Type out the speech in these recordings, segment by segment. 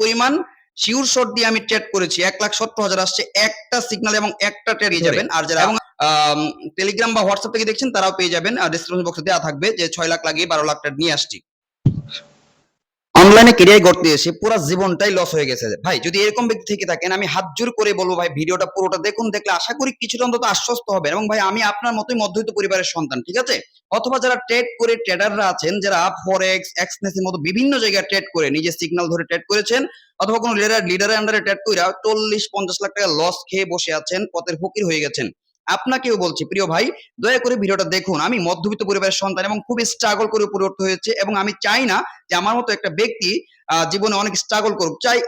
পরিমাণ sure shot দিয়ে আমি ট্রেড করেছি। এক লাখ সত্তর হাজার আসছে একটা সিগনাল এবং একটা ট্রেড পেয়ে যাবেন। আর যারা টেলিগ্রাম বা হোয়াটসঅ্যাপ থেকে দেখছেন তারাও পেয়ে যাবেন। আর ডিসক্রিপশন বক্সে দেওয়া থাকবে যে ছয় লাখ লাগিয়ে বারো লাখ ট্রেড নিয়ে আসছি। অনলাইনে কেরিয়ার করতে এসে পুরো জীবনটাই লস হয়ে গেছে। ভাই, যদি এরকম ব্যক্তি থেকে থাকেন, আমি হাত জোর করে বলব ভাই, ভিডিওটা পুরোটা দেখুন, দেখলে আশা করি কিছুটা অন্তত আশ্বস্ত হবে এবং ভাই, আমি আপনার মতোই মধ্যবিত্ত পরিবারের সন্তান, ঠিক আছে? অথবা যারা ট্রেড করে ট্রেডাররা আছেন, যারা ফরেক্স এক্সনেসের মতো বিভিন্ন জায়গায় ট্রেড করে, নিজের সিগন্যাল ধরে ট্রেড করেছেন, অথবা কোনো লিডার লিডারের আন্ডারে ট্রেড করে চল্লিশ, পঞ্চাশ লাখ টাকা লস খেয়ে বসে আছেন, পথের ফকির হয়ে গেছেন। আপনাকেও বলছি, প্রিয় ভাই, দয়া করে ভিডিওটা দেখুন। আমি মধ্যবিত্ত পরিবারের সন্তান এবং খুব স্ট্রাগল করে উপরে উঠতে হয়েছে এবং আমি চাই না যে আমার মতো একটা ব্যক্তি জীবনে অনেক স্ট্রাগল করুক। চাই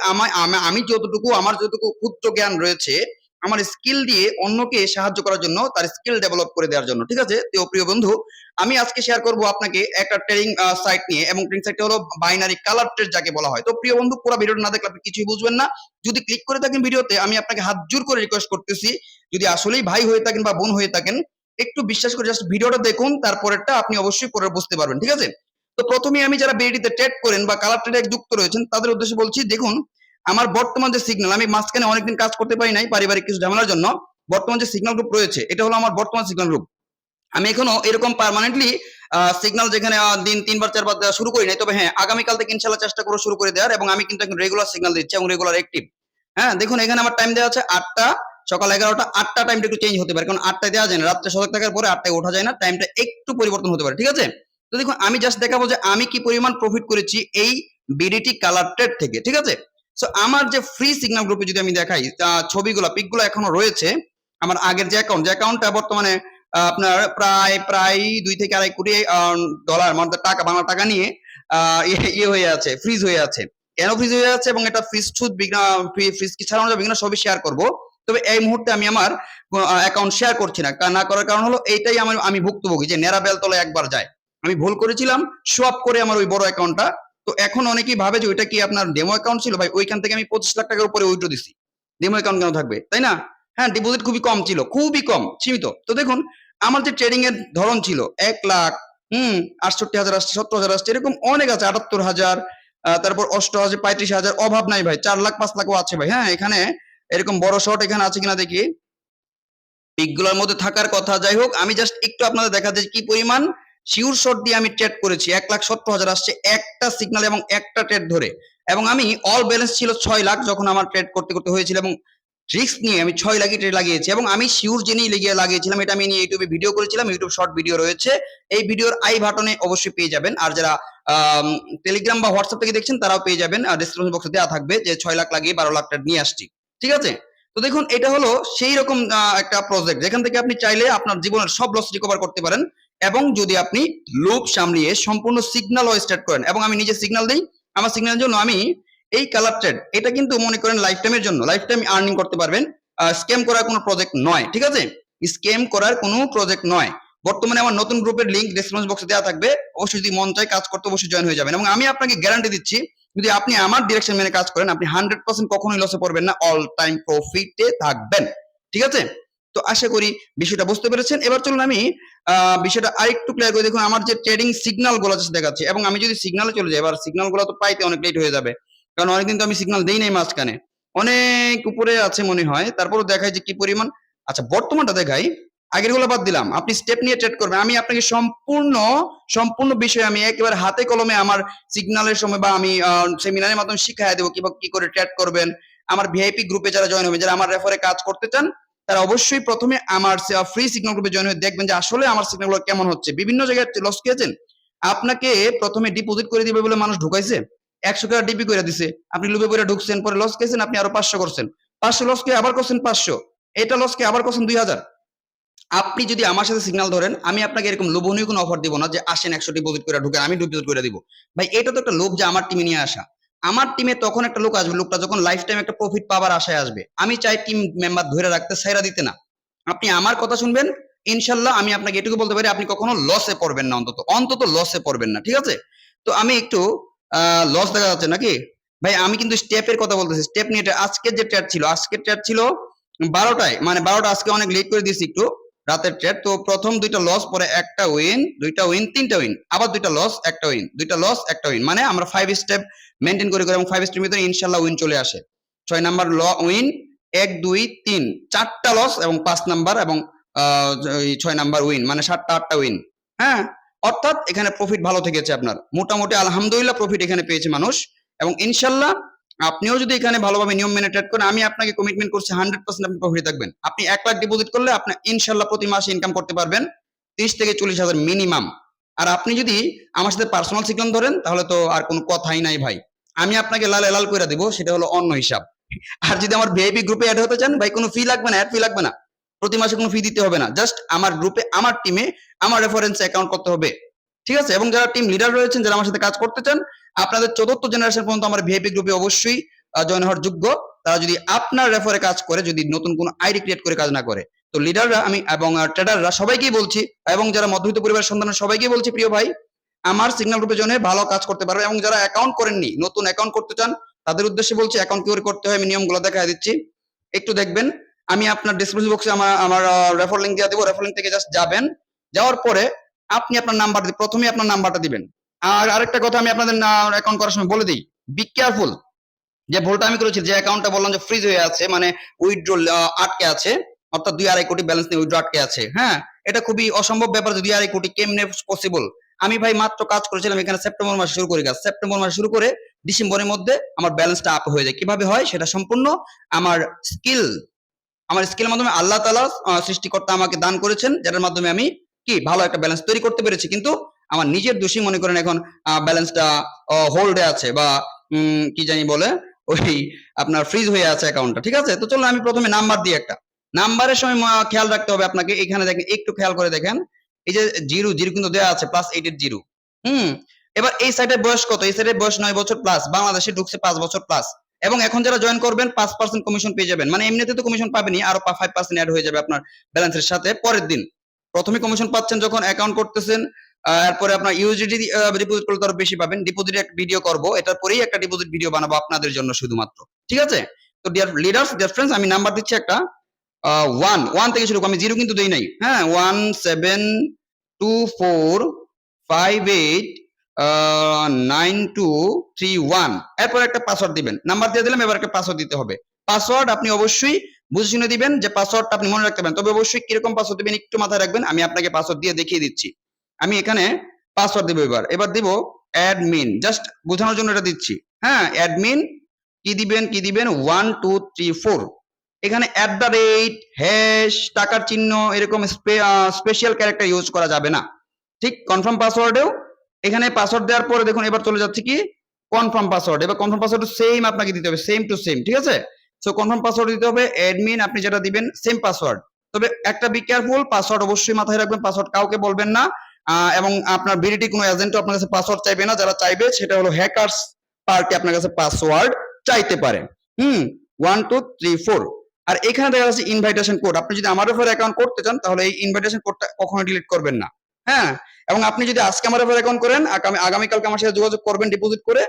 আমি যতটুকু, আমার যতটুকু ক্ষুদ্র জ্ঞান রয়েছে আমার স্কিল দিয়ে অন্যকে সাহায্য করার জন্য, তার স্কিল ডেভেলপ করে দেওয়ার জন্য, ঠিক আছে? তো প্রিয় বন্ধু, আমি আজকে শেয়ার করব আপনাকে একটা ট্রেডিং সাইট নিয়ে এবং ট্রেডিং সাইটটা হলো বাইনারি কালার ট্রেড যাকে বলা হয়। তো প্রিয় বন্ধু, পুরো ভিডিওটা না দেখলে আপনি কিছুই বুঝবেন না। যদি ক্লিক করে থাকেন ভিডিওতে আমি আপনাকে হাত জোর করে রিকোয়েস্ট করতেছি, যদি আসলেই ভাই হয়ে থাকেন বা বোন হয়ে থাকেন, একটু বিশ্বাস করে জাস্ট ভিডিওটা দেখুন, তারপরেরটা আপনি অবশ্যই পরে বুঝতে পারবেন, ঠিক আছে? তো প্রথমে আমি যারা বিডিতে ট্রেড করেন বা কালার ট্রেডে যুক্ত রয়েছেন, তাদের উদ্দেশ্যে বলছি, দেখুন আমার বর্তমান যে সিগন্যাল আমি মাঝখানে অনেকদিন কাজ করতে পারি নাই পারিবারিক কিছু ঝামেলার জন্য, বর্তমান যে সিগন্যাল গ্রুপ রয়েছে, এটা হলো আমার বর্তমান সিগন্যাল গ্রুপ আমি এখনও এরকম পার্মানেন্টলি সিগন্যাল যেখানে দিন তিনবার, চারবার শুরু করি নাই তবে হ্যাঁ আগামীকাল থেকে ইনশাল্লাহ চেষ্টা করে শুরু করে দেওয়ার এবং আমি কিন্তু এখন রেগুলার সিগন্যাল দিচ্ছি এবং রেগুলার অ্যাক্টিভ হ্যাঁ দেখুন, এখানে আমার টাইম দেওয়া আছে আটটা, সকাল এগারোটা, আটটা টাইমটা একটু চেঞ্জ হতে পারে, কারণ আটটায় দেওয়া যায় না, রাত্রে সজাগ থাকার পরে আটটায় ওঠা যায় না টাইমটা একটু পরিবর্তন হতে পারে, ঠিক আছে? তো দেখুন, আমি জাস্ট দেখাবো যে আমি কি পরিমাণ প্রফিট করেছি এই বিডিটি কালার ট্রেড থেকে, ঠিক আছে? সো আমার যে ফ্রি সিগন্যাল গ্রুপে যদি আমি দেখাই ছবিগুলো পিকগুলো এখনও রয়েছে। আমার আগের যে অ্যাকাউন্ট যে অ্যাকাউন্টটা বর্তমানে আপনার প্রায় প্রায় দুই থেকে আড়াই কোটি ডলার মানে টাকা, বাংলা টাকা নিয়ে ইয়ে ইয়ে হয়ে আছে ফ্রিজ হয়ে আছে। কেন ফ্রিজ হয়ে আছে? এবং এটা ফ্রিজ ছুট বিঘ্ন ফ্রিজ কি ছাড়ানো যাবে? কিনা সবই শেয়ার করব। তবে এই মুহূর্তে আমি আমার অ্যাকাউন্ট শেয়ার করছি না। না করার কারণ হলো, এইটাই আমার, আমি ভুক্তভোগী যে নেরা বেলতলা একবার যায়। আমি ভুল করেছিলাম সোয়াপ করে আমার ওই বড় অ্যাকাউন্টটা তো এখন অনেকেই ভাবে যে ওইটা কি আপনার ডেমো অ্যাকাউন্ট ছিল? ভাই, ওইখান থেকে আমি পঁচিশ লাখ টাকার উপরে উইথড্র দিছি। ডেমো অ্যাকাউন্ট কেন থাকবে? তাই না? হ্যাঁ ডিপোজিট খুবই কম ছিল, খুবই কম, সীমিত। তো দেখুন, আমার যে ট্রেডিং এর ধরন ছিল, এক লাখ, হুম, আটষট্টি হাজার আসছে, সত্তর হাজার আসছে, এরকম অনেক আছে, আটাত্তর হাজার তারপর হাজার পঁয়ত্রিশ হাজার, অভাব নাই ভাই, চার লাখ, পাঁচ লাখও আছে ভাই। হ্যাঁ এখানে এরকম বড় শট এখানে আছে কিনা দেখি। পিকগুলোর মধ্যে থাকার কথা, যাই হোক, আমি জাস্ট একটু আপনাদের দেখা যায় কি পরিমাণ শিওর শট দিয়ে আমি ট্রেড করেছি, এক লাখ সত্তর হাজার আসছে, একটা সিগন্যাল এবং একটা ট্রেড ধরে। এবং আমি অল ব্যালেন্স ছিল ছয় লাখ যখন আমার ট্রেড করতে করতে হয়েছিল এবং রিস্ক নিয়ে আমি ছয় লাখই ট্রেড লাগিয়েছি এবং আমি শিওর জেনেই লেগে লাগিয়েছিলাম, এটা আমি নিয়ে ইউটিউবে ভিডিও করেছিলাম ইউটিউব শর্ট ভিডিও রয়েছে। এই ভিডিওর আই বাটনে অবশ্যই পেয়ে যাবেন। আর যারা টেলিগ্রাম বা হোয়াটসঅ্যাপ থেকে দেখছেন, তারাও পেয়ে যাবেন। ডিসক্রিপশন বক্সে দেওয়া থাকবে যে ছয় লাখ লাগিয়ে বারো লাখ টাকা নিয়ে আসছি। ঠিক আছে? তো দেখুন, এটা হলো সেই রকম একটা প্রজেক্ট যেখান থেকে আপনি চাইলে আপনার জীবনের সব লস রিকভার করতে পারেন। এবং যদি আপনি লুপ সামলিয়ে সম্পূর্ণ সিগন্যাল স্টার্ট করেন, এবং আমি নিজে সিগন্যাল দিই, আমার সিগন্যালের জন্য আমি এই কালার ট্রেড এটা কিন্তু মনে করেন লাইফ টাইমের জন্য লাইফ টাইম আর্নিং করতে পারবেন স্ক্যাম করার কোনো প্রজেক্ট নয়, ঠিক আছে? স্ক্যাম করার কোনো প্রজেক্ট নয়। বর্তমানে আমার নতুন গ্রুপের লিংক ডেসক্রিপশন বক্সে দেওয়া থাকবে, অবশ্যই যদি মন চায় কাজ করতে অবশ্যই জয়েন হয়ে যাবেন, এবং আমি আপনাকে গ্যারান্টি দিচ্ছি, যদি আপনি আমার ডিরেকশন মেনে কাজ করেন, আপনি হান্ড্রেড পার্সেন্ট কখনোই লসে পড়বেন না অল টাইম প্রফিটে থাকবেন, ঠিক আছে? তো আশা করি বিষয়টা বুঝতে পেরেছেন। এবার চলুন আমি বিষয়টা আরেকটু ক্লিয়ার করে দেখুন। আমার যে ট্রেডিং সিগন্যালগুলো দেখাচ্ছে। এবং আমি যদি সিগন্যালে চলে যাই, এবার সিগন্যালগুলো তো পাইতে অনেক লেট হয়ে যাবে। কারণ অনেকদিন তো আমি সিগন্যাল দেই নাই মাঝখানে। অনেক উপরে আছে মনে হয়। তারপরও দেখায় যে কি পরিমাণ। আচ্ছা বর্তমানটা দেখাই। আগেরগুলো বাদ দিলাম। আপনি স্টেপ নিয়ে ট্রেড করবেন। আমি আপনাকে সম্পূর্ণ সম্পূর্ণ বিষয়ে আমি একেবারে হাতে কলমে আমার সিগন্যালের সময় বা আমি সেমিনারের মাধ্যমে শিখাই দেবো কীভাবে কি করে ট্রেড করবেন। আমার ভিআইপি গ্রুপে যারা জয়েন হবে, যারা আমার রেফারে কাজ করতে চান তারা অবশ্যই প্রথমে আমার ফ্রি সিগন্যাল গ্রুপে জয়েন হয়ে দেখবেন যে আসলে আমার সিগন্যাল কেমন হচ্ছে। বিভিন্ন জায়গায় লস খেয়েছেন? আপনাকে প্রথমে ডিপোজিট করে দিবে বলে মানুষ ঢুকাইছে। একশো টাকা ডিপি করে দিছে। আপনি লুবে করে ঢুকছেন, পরে লস খেয়েছেন, আপনি আরও পাঁচশো করছেন। পাঁচশো লস কে আবার করছেন পাঁচশো। এটা লস কে আবার করছেন দুই হাজার। আপনি যদি আমার সাথে সিগন্যাল ধরেন, আমি আপনাকে এরকম লোভনীয় কোনো অফার দিব না যে আসেন একশো ডিপোজিট করে ঢুকেন, আমি ডিপোজিট করে দিব। ভাই, এটা তো একটা লোভ যে আমার টিমে নিয়ে আসা। আমার টিমে তখন একটা লোক আসবে, লোকটা যখন লাইফ টাইম একটা প্রফিট পাওয়ার আশায় আসবে। আমি চাই টিম মেম্বার ধরে রাখতে, সাইরা দিতে না। আপনি আমার কথা শুনবেন, ইনশাল্লাহ আমি আপনাকে এটুকু বলতে পারি, আপনি কখনো লসে পড়বেন না, অন্তত অন্তত লসে পড়বেন না, ঠিক আছে? তো আমি একটু লস দেখা যাচ্ছে নাকি? ভাই, আমি কিন্তু স্টেপের কথা বলতেছি স্টেপ নিয়ে আজকের যে ট্রেড ছিল, আজকের ট্রেড ছিল বারোটায় মানে বারোটা আজকে অনেক লেট করে দিয়েছি একটু। রাতের ট্রেড তো প্রথম দুইটা লস পরে একটা উইন দুইটা উইন তিনটা উইন আবার দুইটা লস একটা উইন দুইটা লস একটা উইন মানে আমরা ফাইভ স্টেপ মেনটেন করে করে এবং ফাইভ স্টেপের ভিতরে ইনশাল্লাহ উইন চলে আসে। ছয় নাম্বার ল উইন এক, দুই, তিন, চারটা লস এবং পাঁচ নাম্বার এবং ছয় নাম্বার উইন মানে সাতটা, আটটা উইন হ্যাঁ? অর্থাৎ এখানে প্রফিট ভালো থেকেছে আপনার। মোটামুটি আলহামদুলিল্লাহ প্রফিট এখানে পেয়েছে মানুষ এবং ইনশাল্লাহ আপনিও যদি এখানে ভালোভাবে নিয়ম মেনে ট্রেড করেন, আমি আপনাকে কমিটমেন্ট করছি হান্ড্রেড পার্সেন্ট আপনি প্রফিট থাকবেন। আপনি এক লাখ ডিপোজিট করলে আপনি ইনশাল্লাহ প্রতি মাসে ইনকাম করতে পারবেন তিরিশ থেকে চল্লিশ হাজার মিনিমাম আর আপনি যদি আমার সাথে পার্সোনাল সিগন্যাল ধরেন, তাহলে তো আর কোনো কথাই নাই ভাই। আমি আপনাকে লাল লাল করে দেবো, সেটা হলো অন্য হিসাব। আর যদি আমার ভিআইপি গ্রুপে অ্যাড হতে চান, ভাই, কোনো ফি লাগবে না অ্যাড ফি লাগবে না। প্রতি মাসে কোনো ফি দিতে হবে না। জাস্ট আমার গ্রুপে আমার টিমে আমার রেফারেন্স অ্যাকাউন্ট করতে হবে। ঠিক আছে? এবং যারা টিম লিডার রয়েছেন, যারা আমার সাথে কাজ করতে চান আপনাদের চতুর্থ জেনারেশন পর্যন্ত আমার ভিআইপি গ্রুপে অবশ্যই জয়েন হওয়ার যোগ্য। তারা যদি আপনার রেফারে কাজ করে, যদি নতুন কোনো আইডি ক্রিয়েট করে কাজ না করে, তো লিডাররা আমি এবং ট্রেডাররা সবাইকেই বলছি, এবং যারা মধ্যবিত্ত পরিবারের সন্তান সবাইকেই বলছি, প্রিয় ভাই, আমার সিগন্যাল গ্রুপের জন্য ভালো কাজ করতে পারবে এবং যারা অ্যাকাউন্ট করেননি, নতুন অ্যাকাউন্ট করতে চান, তাদের উদ্দেশ্যে বলছি অ্যাকাউন্ট কি করে করতে হয়, আমি নিয়মগুলো দেখা দিচ্ছি। একটু দেখবেন, আমি আপনার ডিসক্রিপশন বক্সে আমার আমার রেফার লিঙ্ক দিয়ে দেবো রেফার লিঙ্ক থেকে জাস্ট যাবেন, যাওয়ার পরে আপনি আপনার নাম্বার প্রথমে আপনার নাম্বারটা দিবেন। আর আরেকটা কথা আমি আপনাদের না অ্যাকাউন্ট করার সময় বলে দিই। বি কেয়ারফুল যে ভুলটা আমি করেছি, যে অ্যাকাউন্টটা বললাম যে ফ্রিজ হয়ে আছে মানে উইথড্র আটকে আছে, অর্থাৎ দুই আড়াই কোটি ব্যালেন্স নিয়ে উইথড্র আটকে আছে হ্যাঁ? এটা খুবই অসম্ভব ব্যাপার দুই আড়াই কোটি, কেমনে পসিবল আমি ভাই মাত্র কাজ করেছিলাম এখানে সেপ্টেম্বর মাসে শুরু করি কাজ সেপ্টেম্বর মাসে শুরু করে ডিসেম্বরের মধ্যে আমার ব্যালেন্সটা আপ হয়ে যায়। কীভাবে হয়? সেটা সম্পূর্ণ আমার স্কিল আমার স্কিলের মাধ্যমে আল্লাহ তালা সৃষ্টিকর্তা আমাকে দান করেছেন, যেটার মাধ্যমে আমি কি? ভালো একটা ব্যালেন্স তৈরি করতে পেরেছি। কিন্তু আমার নিজের দোষী মনে করেন এখন ব্যালেন্সটা হোল্ডে আছে বা কি জানি বলে, ওই আপনার ফ্রিজ হয়ে আছে অ্যাকাউন্টটা ঠিক আছে? তো চলো আমি প্রথমে নাম্বার দিই একটা। নাম্বারের সময় খেয়াল রাখতে হবে আপনাকে, এখানে দেখেন, একটু খেয়াল করে দেখেন। এই যে জিরো জিরো কিন্তু দেওয়া আছে প্লাস এইট এর জিরো। হুম? এবার এই সাইডের বয়স কত? এই সাইডের বয়স নয় বছর প্লাস বাংলাদেশে ঢুকছে পাঁচ বছর প্লাস এবং এখন যারা জয়েন করবেন, পাঁচ পার্সেন্ট কমিশন পেয়ে যাবেন। মানে এমনিতে তো কমিশন পাবেনি আরও ফাইভ পার্সেন্ট অ্যাড হয়ে যাবে আপনার ব্যালেন্সের সাথে, পরের দিন। প্রথমে কমিশন পাচ্ছেন যখন অ্যাকাউন্ট করতেছেন এরপরে আপনার ইউজিডি ডিপোজিট করলে আরও বেশি পাবেন। ডিপোজিট একটা ভিডিও করব। এটার পরেই একটা ডিপোজিট ভিডিও বানাবো আপনাদের জন্য শুধুমাত্র। ঠিক আছে? তো ডিয়ার লিডার্স ডিয়ার ফ্রেন্ডস আমি নাম্বার দিচ্ছি একটা। ওয়ান ওয়ান থেকে শুরু। আমি জিরো কিন্তু দেই নাই। হ্যাঁ? One seven two four five eight nine two three one এরপর একটা পাসওয়ার্ড দিবেন। নাম্বার দিয়ে দিলাম, এবার একটা পাসওয়ার্ড দিতে হবে। পাসওয়ার্ড আপনি অবশ্যই বুঝে শুনে দিবেন যে পাসওয়ার্ডটা আপনি মনে রাখতে পারেন। তবে অবশ্যই কীরকম পাসওয়ার্ড দিবেন একটু মাথায় রাখবেন। আমি আপনাকে পাসওয়ার্ড দিয়ে দেখিয়ে দিচ্ছি। আমি এখানে পাসওয়ার্ড দিব এবার। এবার দিব অ্যাডমিন জাস্ট বোঝানোর জন্য এটা দিচ্ছি। হ্যাঁ অ্যাডমিন কি দিবেন কি দিবেন? ওয়ান টু থ্রি ফোর এখানে অ্যাট দ্য রেট হ্যাশ টাকার চিহ্ন, এরকম স্পেশাল ক্যারেক্টার ইউজ করা যাবে না। ঠিক কনফার্ম পাসওয়ার্ডেও এখানে পাসওয়ার্ড দেওয়ার পরে দেখুন, এবার চলে যাচ্ছে কি? কনফার্ম পাসওয়ার্ড এবার কনফার্ম পাসওয়ার্ড সেম আপনাকে দিতে হবে সেম টু সেম ঠিক আছে? সো কনফার্ম পাসওয়ার্ড দিতে হবে অ্যাডমিন আপনি যেটা দিবেন সেম পাসওয়ার্ড তবে একটা বি কেয়ারফুল পাসওয়ার্ড অবশ্যই মাথায় রাখবেন পাসওয়ার্ড কাউকে বলবেন না। এবং আপনার বিডিটি কোনো এজেন্টও আপনার কাছে পাসওয়ার্ড চাইবে না। যারা চাইবে, সেটা হলো হ্যাকার্স পার্টি আপনার কাছে পাসওয়ার্ড চাইতে পারে। হুম ওয়ান টু থ্রি ফোর আর এখানে দেখা যাচ্ছে ইনভাইটেশন কোড আপনি যদি আমার রেফার অ্যাকাউন্ট করতে চান, তাহলে এই ইনভাইটেশন কোডটা কখনো ডিলিট করবেন না। হ্যাঁ এবং আপনি যদি আজকে আমার রেফার অ্যাকাউন্ট করেন, আগামী, আগামীকালকে আমার সাথে যোগাযোগ করবেন ডিপোজিট করে,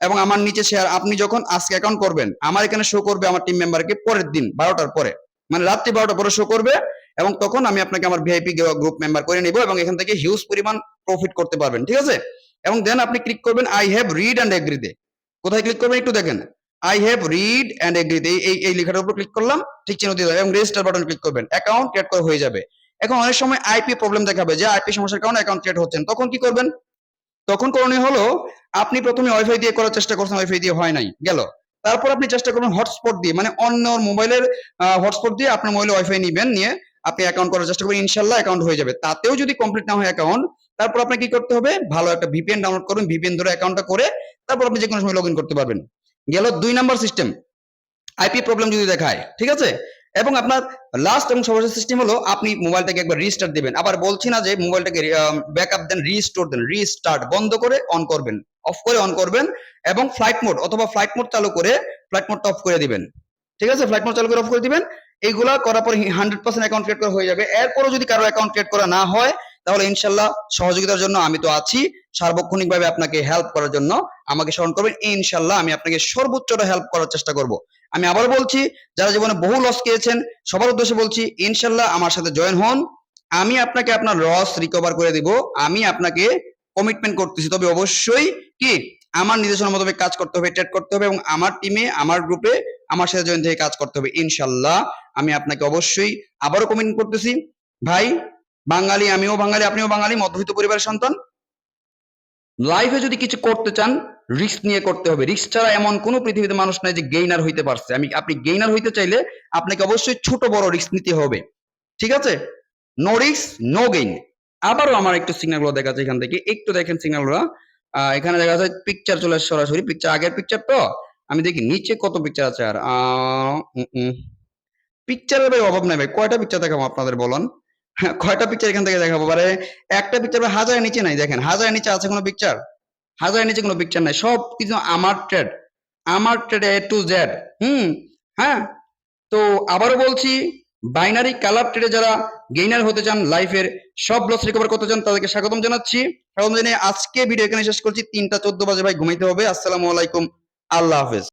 এবং আমার নিচে শেয়ার আপনি যখন আজকে অ্যাকাউন্ট করবেন, আমার এখানে শো করবে আমার টিম মেম্বারকে পরের দিন, বারোটার পরে। মানে রাত্রি বারোটার পরে শো করবে এবং তখন আমি আপনাকে আমার ভিআইপি গ্রুপ মেম্বার করে নিব এবং এখান থেকে হিউজ পরিমাণ প্রফিট করতে পারবেন, ঠিক আছে? এবং দেন আপনি ক্লিক করবেন আই হ্যাভ রিড অ্যান্ড এগ্রিতে কোথায় ক্লিক করবেন একটু দেখেন। আই হ্যাভ রিড অ্যান্ড এগ্রিতে এই এই লেখাটার উপর ক্লিক করলাম, ঠিক চিহ্ন দিয়ে এবং রেজিস্টার বাটন ক্লিক করবেন। অ্যাকাউন্ট ক্রিয়েট করা হয়ে যাবে। এখন অনেক সময় আইপি প্রবলেম দেখাবে যে আইপি সমস্যার কারণে অ্যাকাউন্ট ক্রিয়েট হচ্ছেন তখন কি করবেন? তখন করণীয় হলো, আপনি প্রথমে ওয়াইফাই দিয়ে করার চেষ্টা করছেন ওয়াইফাই দিয়ে হয় নাই, গেল। তারপর আপনি চেষ্টা করবেন হটস্পট দিয়ে মানে অন্য মোবাইলের হটস্পট দিয়ে আপনার মোবাইলে ওয়াইফাই নিবেন, নিয়ে আপনি অ্যাকাউন্ট করার চেষ্টা করবেন, ইনশাল্লাহ অ্যাকাউন্ট হয়ে যাবে। তাতেও যদি কমপ্লিট না হয় অ্যাকাউন্ট তারপর আপনাকে কি করতে হবে? ভালো একটা ভিপিএন ডাউনলোড করুন ভিপিএন ধরে অ্যাকাউন্টটা করে, তারপর আপনি যে কোনো সময় লগ করতে পারবেন। গেল দুই নাম্বার সিস্টেম আইপি প্রবলেম যদি দেখায়, ঠিক আছে? এবং আপনার লাস্ট এবং সর্বশেষ সিস্টেম হলো, আপনি মোবাইলটাকে একবার রিস্টার্ট দিবেন। আবার বলছি না যে মোবাইলটাকে ব্যাকআপ দেন রিস্টোর দেন রিস্টার্ট বন্ধ করে অন করবেন। অফ করে অন করবেন এবং ফ্লাইট মোড অথবা ফ্লাইট মোড চালু করে ফ্লাইট মোডটা অফ করে দিবেন। ঠিক আছে? ফ্লাইট মোড চালু করে অফ করে দিবেন। এইগুলা করার পর হান্ড্রেড পার্সেন্ট অ্যাকাউন্ট ক্রিয়েট করা হয়ে যাবে। এরপরও যদি কারও অ্যাকাউন্ট ক্রিয়েট করা না হয়, তাহলে ইনশাল্লাহ সহযোগিতার জন্য আমি তো আছি। সার্বক্ষণিকভাবে আপনাকে হেল্প করার জন্য আমাকে স্মরণ করবেন। ইনশাল্লাহ আমি আপনাকে সর্বোচ্চটা হেল্প করার চেষ্টা করব। আমি আবার বলছি, যারা জীবনে বহু লস খেয়েছেন, সবার উদ্দেশ্যে বলছি, ইনশাল্লাহ আমার সাথে জয়েন হন। আমি আপনাকে আপনার লস রিকভার করে দিব। আমি আপনাকে কমিটমেন্ট করতেছি। তবে অবশ্যই কি? আমার নির্দেশনা মোতাবেক কাজ করতে হবে ট্রেড করতে হবে এবং আমার টিমে আমার গ্রুপে আমার সাথে জয়েন থেকে কাজ করতে হবে, ইনশাল্লাহ। আমি আপনাকে অবশ্যই আবারও কমিটমেন্ট করতেছি। ভাই, বাঙালি, আমিও বাঙালি, আপনিও বাঙালি, মধ্যবিত্ত পরিবারের সন্তান। লাইফে যদি কিছু করতে চান রিস্ক নিয়ে করতে হবে। রিস্ক ছাড়া এমন কোনো পৃথিবীতে মানুষ নাই যে গেইনার হইতে পারছে। আমি, আপনি গেইনার হইতে চাইলে আপনাকে অবশ্যই ছোট বড় রিস্ক নিতে হবে। ঠিক আছে? নো রিস্ক নো গেইন আবারও আমার একটু সিগন্যালগুলো দেখা যাচ্ছে এখান থেকে। একটু দেখেন সিগন্যালগুলো এখানে দেখা যাচ্ছে পিকচার চলে সরাসরি। পিকচার আগের পিকচার তো? আমি দেখি নিচে কত পিকচার আছে আর পিকচারের ভাই অভাব নাই ভাই কয়টা পিকচার দেখাবো আপনাদের বলুন? হ্যাঁ, কয়টা পিকচার এখান থেকে দেখাবো? মানে একটা পিকচার হাজারের নিচে নাই দেখেন। হাজারের নিচে আছে কোনো পিকচার হাজারের নিচে কোনো পিকচার নাই সব কিছু আমার ট্রেড আমার ট্রেড এ টু জেড হুম হ্যাঁ। তো আবারও বলছি বাইনারি কালার ট্রেডে যারা গেইনার হতে চান লাইফের সব লস রিকভার করতে চান তাদেরকে স্বাগতম জানাচ্ছি। স্বাগতম জানিয়ে আজকে ভিডিও এখানে শেষ করছি তিনটা চোদ্দ বাজে ভাই ঘুমাইতে হবে। আসসালামু আলাইকুম। আল্লাহ হাফেজ।